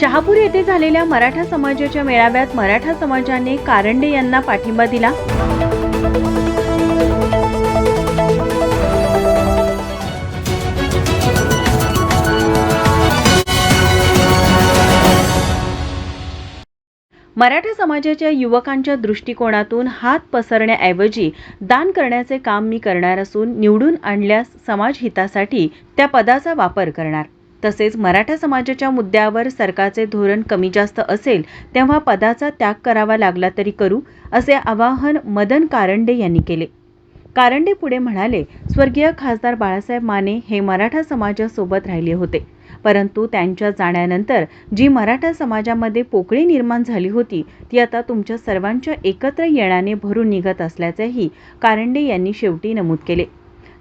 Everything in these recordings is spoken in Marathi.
शहापूर येथे झालेल्या मराठा समाजाच्या मेळाव्यात मराठा समाजाने कारंडे यांना पाठिंबा दिला. मराठा समाजाच्या युवकांच्या दृष्टिकोनातून हात पसरण्याऐवजी दान करण्याचे काम मी करणार असून निवडून आणल्यास समाजहितासाठी त्या पदाचा वापर करणार. तसेच मराठा समाजाच्या मुद्द्यावर सरकारचे धोरण कमी जास्त असेल तेव्हा पदाचा त्याग करावा लागला तरी करू असे आवाहन मदन कारंडे यांनी केले. कारंडे पुढे म्हणाले स्वर्गीय खासदार बाळासाहेब माने हे मराठा समाजासोबत राहिले होते. परंतु त्यांच्या जाण्यानंतर जी मराठा समाजामध्ये पोकळी निर्माण झाली होती ती आता तुमच्या सर्वांच्या एकत्र येण्याने भरून निघत असल्याचेही कारंडे यांनी शेवटी नमूद केले.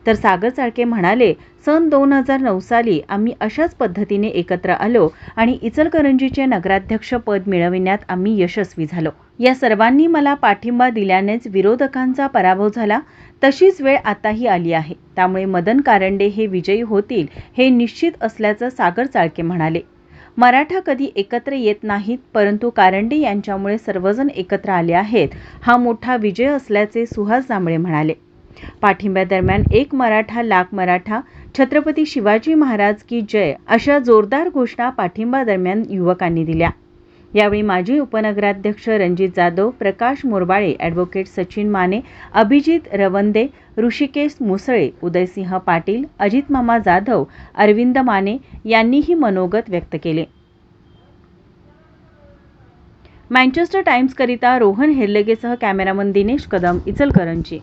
तर सागर चाळके म्हणाले सन दोन हजार नऊ साली आम्ही अशाच पद्धतीने एकत्र आलो आणि इचलकरंजीचे नगराध्यक्ष पद मिळविण्यात आम्ही यशस्वी झालो. या सर्वांनी मला पाठिंबा दिल्यानेच विरोधकांचा पराभव झाला. तशीच वेळ आताही आली आहे. त्यामुळे मदन कारंडे हे विजयी होतील हे निश्चित असल्याचं सागर चाळके म्हणाले. मराठा कधी एकत्र येत नाहीत परंतु कारंडे यांच्यामुळे सर्वजण एकत्र आले आहेत. हा मोठा विजय असल्याचे सुहास जांभळे म्हणाले. पाठिंब्यादरम्यान एक मराठा लाख मराठा छत्रपती शिवाजी महाराज की जय अशा जोरदार घोषणा पाठिंबा दरम्यान युवकांनी दिल्या. यावेळी माजी उपनगराध्यक्ष रणजित जाधव प्रकाश मोरबाळे ॲडव्होकेट सचिन माने अभिजित रवंदे ऋषिकेश मुसळे उदयसिंह पाटील अजित मामा जाधव अरविंद माने यांनीही मनोगत व्यक्त केले. मँचेस्टर टाइम्सकरिता रोहन हेर्लेगेसह कॅमेरामन दिनेश कदम इचलकरंजी.